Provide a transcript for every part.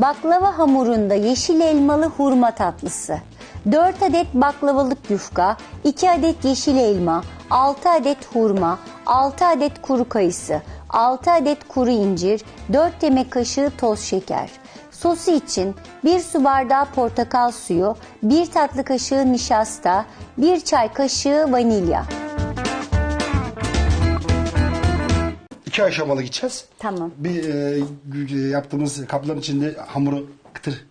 Baklava hamurunda yeşil elmalı hurma tatlısı. 4 adet baklavalık yufka, 2 adet yeşil elma, 6 adet hurma, 6 adet kuru kayısı, 6 adet kuru incir, 4 yemek kaşığı toz şeker. Sosu için 1 su bardağı portakal suyu, 1 tatlı kaşığı nişasta, 1 çay kaşığı vanilya. İki aşamalı gideceğiz. Tamam. Bir e, yaptığımız kapların içinde hamuru kıtır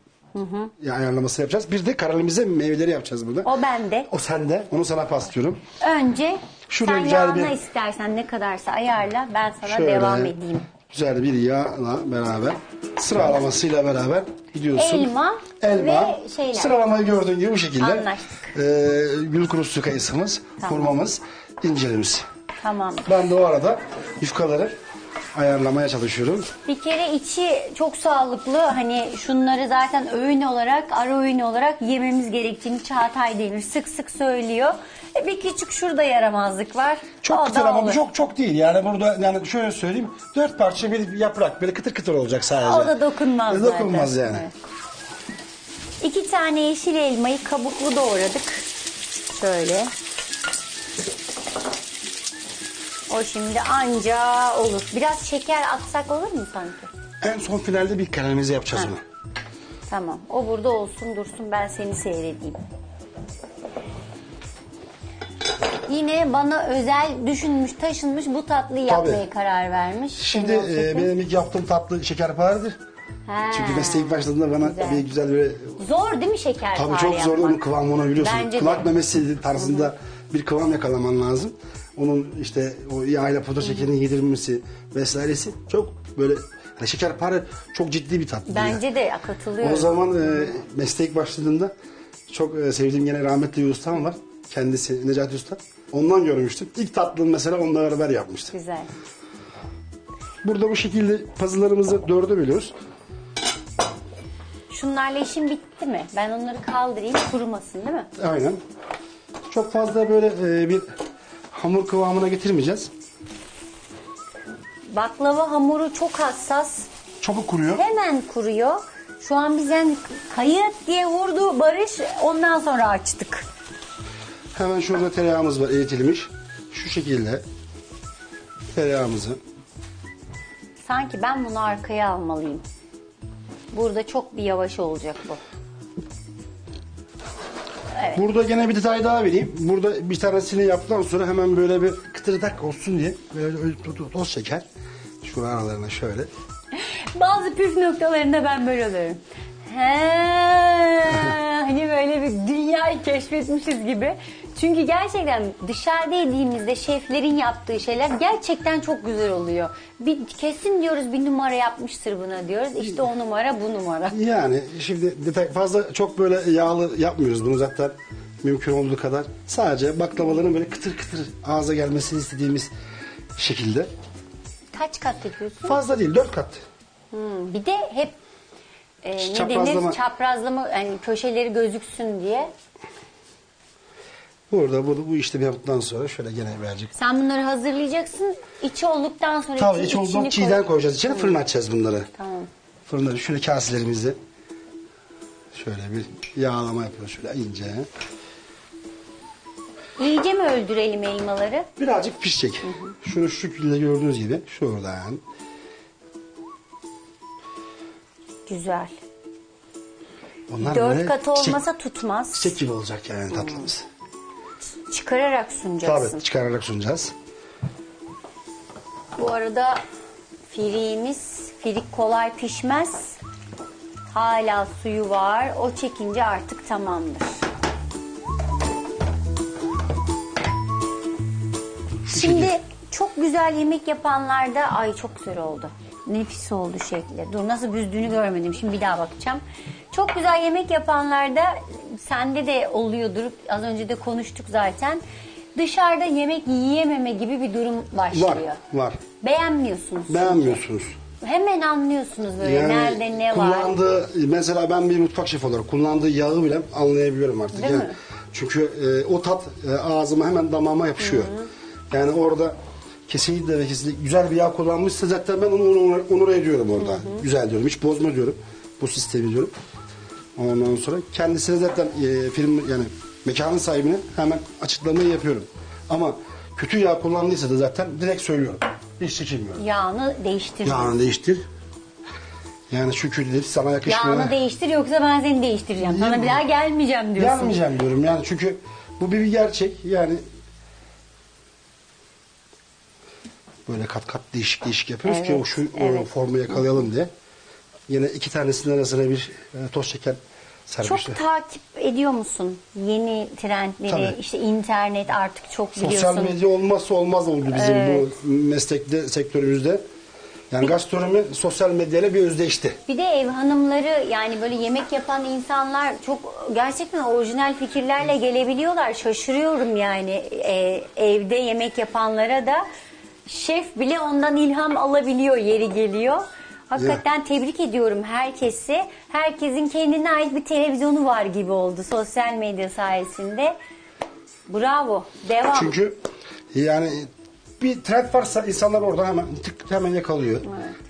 ya ayarlaması yapacağız. Bir de karamelize meyveleri yapacağız burada. O bende. O sende. Onu sana paslıyorum. Önce Şuraya sen güzel yağına bir- istersen ne kadarsa ayarla ben sana Şöyle devam edeyim. Güzel bir yağla beraber sıralamasıyla beraber gidiyorsun. Elma Elma. ve şeyler. Sıralamayı gördüğün gibi bu şekilde. Anlaştık. Ee, gül kurusu kayısımız, hurmamız, incirimiz. Tamam. Ben de o arada yufkaları ayarlamaya çalışıyorum. Bir kere içi çok sağlıklı. Hani şunları zaten öğün olarak, ara öğün olarak yememiz gerektiğini Çağatay Demir sık sık söylüyor. E bir küçük şurada yaramazlık var. Çok O kıtır da ama bu olur. çok çok değil. Yani burada yani şöyle söyleyeyim. Dört parça bir yaprak böyle kıtır kıtır olacak sadece. O da dokunmaz E, zaten. Dokunmaz yani. Evet. İki tane yeşil elmayı kabuklu doğradık. Şöyle. O şimdi anca olur. Biraz şeker atsak olur mu sanki? En son finalde bir karamelize yapacağız Ha. bunu. Tamam. O burada olsun dursun ben seni seyredeyim. Yine bana özel düşünmüş taşınmış bu tatlıyı yapmaya karar vermiş. Şimdi Şenol e, benim ilk yaptığım tatlı şekerparedir. Ha. Çünkü mesleğe başladığında bana Güzel. bir güzel bir Zor değil mi şeker Tabii çok zor onun kıvamını biliyorsun. Bence Kulak de. memesi tarzında bir kıvam yakalaman lazım. Onun işte o yağ ile pudra şekerinin yedirilmesi vesairesi çok böyle hani şekerpare çok ciddi bir tatlı. Bence de katılıyorum. O zaman e, meslek başladığında çok e, sevdiğim gene rahmetli bir ustam var. Kendisi Necati Usta. Ondan görmüştüm. İlk tatlım mesela onunla beraber yapmıştım. Güzel. Burada bu şekilde puzzle'larımızı dörde bölüyoruz. Şunlarla işim bitti mi? Ben onları kaldırayım kurumasın değil mi? Aynen. Çok fazla böyle e, bir hamur kıvamına getirmeyeceğiz. Baklava hamuru çok hassas. Çabuk kuruyor. Hemen kuruyor. Şu an biz yani kayıt diye vurdu Barış ondan sonra açtık. Hemen şurada tereyağımız var eritilmiş. Şu şekilde tereyağımızı Sanki ben bunu arkaya almalıyım. Burada çok bir yavaş olacak bu. Burada gene bir detay daha vereyim. Burada bir tanesini yaptıktan sonra hemen böyle bir kıtırdak olsun diye böyle öyle toz şeker. Şu aralarına şöyle. Bazı püf noktalarında ben böyle oluyorum. He, hani böyle bir dünyayı keşfetmişiz gibi. Çünkü gerçekten dışarıda yediğimizde şeflerin yaptığı şeyler gerçekten çok güzel oluyor. Bir kesin diyoruz bir numara yapmıştır buna diyoruz. İşte o numara bu numara. Yani şimdi detay fazla çok böyle yağlı yapmıyoruz bunu zaten mümkün olduğu kadar. Sadece baklavaların böyle kıtır kıtır ağza gelmesini istediğimiz şekilde. Kaç kat yapıyorsun? Fazla değil dört kat. Hmm, bir de hep e, ne Çaprazlama. denir çaprazlama yani köşeleri gözüksün diye. Burada, burada bu işlemi yaptıktan sonra şöyle gene verecek. Sen bunları hazırlayacaksın. İçi olduktan sonra Tabii içi- iç içini çiğden koy- koyacağız içine fırına açacağız bunları. Tamam. Fırında şöyle kaselerimizi şöyle bir yağlama yapıyoruz şöyle ince. İyice mi öldürelim elmaları? Birazcık pişecek. Şunu şu şekilde gördüğünüz gibi şuradan. Güzel. Onlar Dört böyle kat çiçek- olmasa tutmaz. Çiçek gibi olacak yani tatlımız. Çıkararak sunacaksın. Tabii çıkararak sunacağız. Bu arada firiğimiz, firik kolay pişmez. Hala suyu var. O çekince artık tamamdır. Şimdi çok güzel yemek yapanlarda ay çok güzel oldu. Nefis oldu şekli. Dur nasıl büzdüğünü görmedim. Şimdi bir daha bakacağım. Çok güzel yemek yapanlarda sende de oluyordur. Az önce de konuştuk zaten. Dışarıda yemek yiyememe gibi bir durum başlıyor. Var, var. Beğenmiyorsunuz. Beğenmiyorsunuz. Hemen anlıyorsunuz böyle nerede ne var. kullandığı, mesela ben bir mutfak şefi olarak kullandığı yağı bile anlayabiliyorum artık. Değil yani. mi? Çünkü e, o tat e, ağzıma hemen damağıma yapışıyor. Yani orada kesinlikle ve kesinlikle güzel bir yağ kullanmışsa zaten ben onu onur, onur ediyorum orada. Güzel diyorum. Hiç bozma diyorum. Bu sistemi diyorum. Ondan sonra kendisine zaten e, film yani mekanın sahibine hemen açıklamayı yapıyorum. Ama kötü yağ kullandıysa da zaten direkt söylüyorum. Hiç çekinmiyorum. Yağını değiştir. Yağını değiştir. Yani şu kötü sana yakışmıyor. Yağını değiştir yoksa ben seni değiştireceğim. Sana bir daha gelmeyeceğim diyorsun. Gelmeyeceğim diyorum yani çünkü bu bir, gerçek yani böyle kat kat değişik değişik yapıyoruz ki o şu o evet. formu yakalayalım diye. Yine iki tanesinin arasına bir e, toz şeker serpişti. Çok takip ediyor musun yeni trendleri? Tabii. işte internet artık çok biliyorsun. Sosyal medya olmazsa olmaz oldu bizim bu meslekte sektörümüzde. Yani gastronomi sosyal medyayla bir özdeşti. Bir de ev hanımları yani böyle yemek yapan insanlar çok gerçekten orijinal fikirlerle gelebiliyorlar. Şaşırıyorum yani Ee, evde yemek yapanlara da şef bile ondan ilham alabiliyor yeri geliyor. Hakikaten tebrik ediyorum herkesi. Herkesin kendine ait bir televizyonu var gibi oldu sosyal medya sayesinde. Bravo. Devam. Çünkü yani bir trend varsa insanlar orada hemen tık hemen yakalıyor.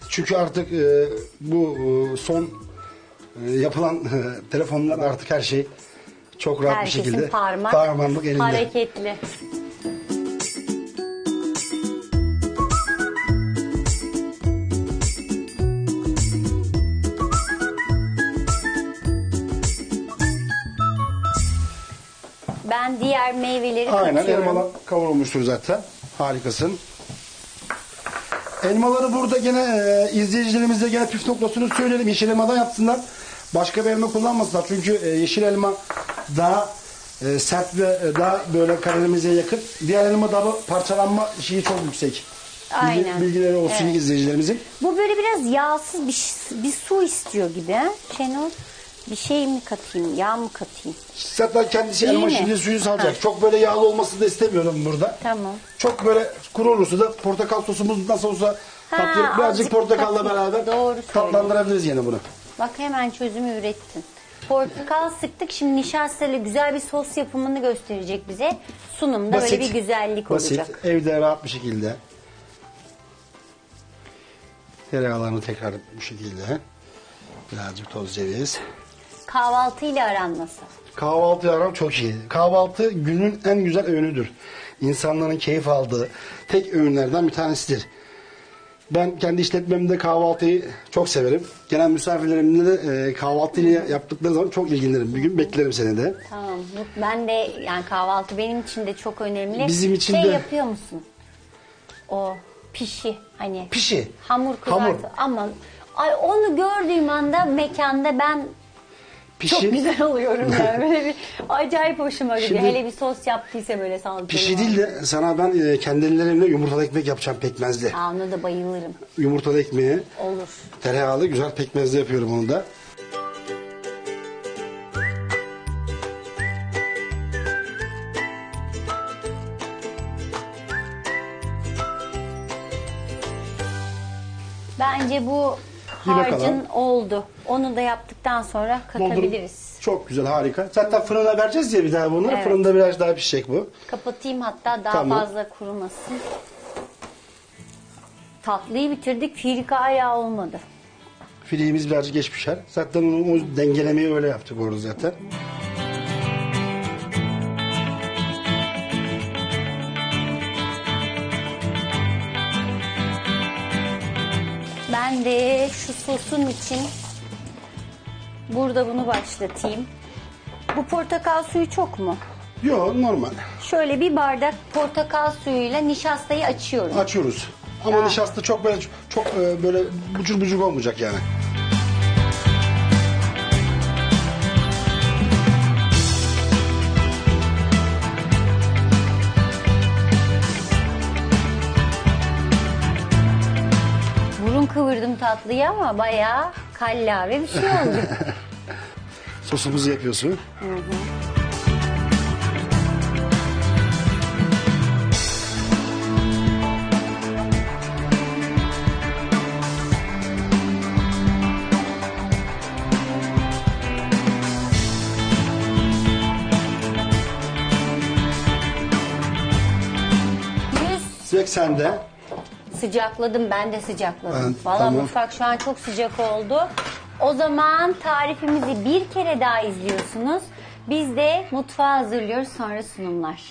Çünkü artık e, bu e, son e, yapılan e, telefonlar artık her şey çok rahat Herkesin bir şekilde parmak, parmağınlık elinde. hareketli. Diğer meyveleri Aynen katıyorum. elmalar kavrulmuştur zaten. Harikasın. Elmaları burada gene e, izleyicilerimize gel püf noktasını söyleyelim. Yeşil elmadan yapsınlar. Başka bir elma kullanmasınlar. Çünkü e, yeşil elma daha e, sert ve e, daha böyle karamelize yakın. Diğer elma daha parçalanma şeyi çok yüksek. Aynen. bilgileri olsun Evet. izleyicilerimizin. Bu böyle biraz yağsız bir, bir su istiyor gibi. Şenol bir şey mi katayım, yağ mı katayım? Zaten kendisi İyi elma mi? şimdi suyu salacak. Ha. Çok böyle yağlı olmasını da istemiyorum burada. Tamam. Çok böyle kuru olursa da portakal sosumuz nasıl olsa Ha, tatlı, birazcık azıcık portakalla tatlı. beraber Doğru tatlandırabiliriz yine bunu. Bak hemen çözümü ürettin. Portakal sıktık şimdi nişastalı güzel bir sos yapımını gösterecek bize. Sunumda böyle bir güzellik basit, olacak. evde rahat bir şekilde. Tereyağlarını tekrar bu şekilde. Birazcık toz ceviz. Kahvaltıyla aran nasıl? Kahvaltı aram çok iyi. Kahvaltı günün en güzel öğünüdür. İnsanların keyif aldığı tek öğünlerden bir tanesidir. Ben kendi işletmemde kahvaltıyı çok severim. Gelen misafirlerimle de e, kahvaltıyla yaptıkları zaman çok ilgilenirim. Bir gün beklerim seni de. Tamam. Ben de yani kahvaltı benim için de çok önemli. Bizim için şey de- yapıyor musun? O pişi hani. Pişi. Hamur kızartı. Hamur. Aman ay onu gördüğüm anda mekanda ben Pişi, çok güzel oluyorum yani. Böyle bir acayip hoşuma gidiyor. Şimdi- Hele bir sos yaptıysa böyle salçalı. pişi değil de sana ben e, kendi ellerimle yumurtalı ekmek yapacağım pekmezli. Aa, ona da bayılırım. Yumurtalı ekmeği Olur. tereyağlı güzel pekmezli yapıyorum onu da. Bence bu Harcın oldu. Onu da yaptıktan sonra katabiliriz. Doldurup- Çok güzel harika. Zaten fırına vereceğiz ya bir daha bunu. Evet. Fırında biraz daha pişecek bu. Kapatayım hatta daha Tamam. fazla kurumasın. Tatlıyı bitirdik. Firik hala olmadı. Fileğimiz birazcık geç pişer. Zaten onu, dengelemeyi öyle yaptık orada zaten. Ben de şu sosun için burada bunu başlatayım. Bu portakal suyu çok mu? Yok normal. Şöyle bir bardak portakal suyuyla nişastayı açıyorum. Açıyoruz. Ama nişasta çok böyle çok e, böyle bucur bucur olmayacak yani. Tatlıyı ama bayağı kallave bir şey oldu. Sosumuzu yapıyorsun. Yüz 80'de sıcakladım ben de sıcakladım. Evet, Valla tamam. mutfak şu an çok sıcak oldu. O zaman tarifimizi bir kere daha izliyorsunuz. Biz de mutfağı hazırlıyoruz sonra sunumlar.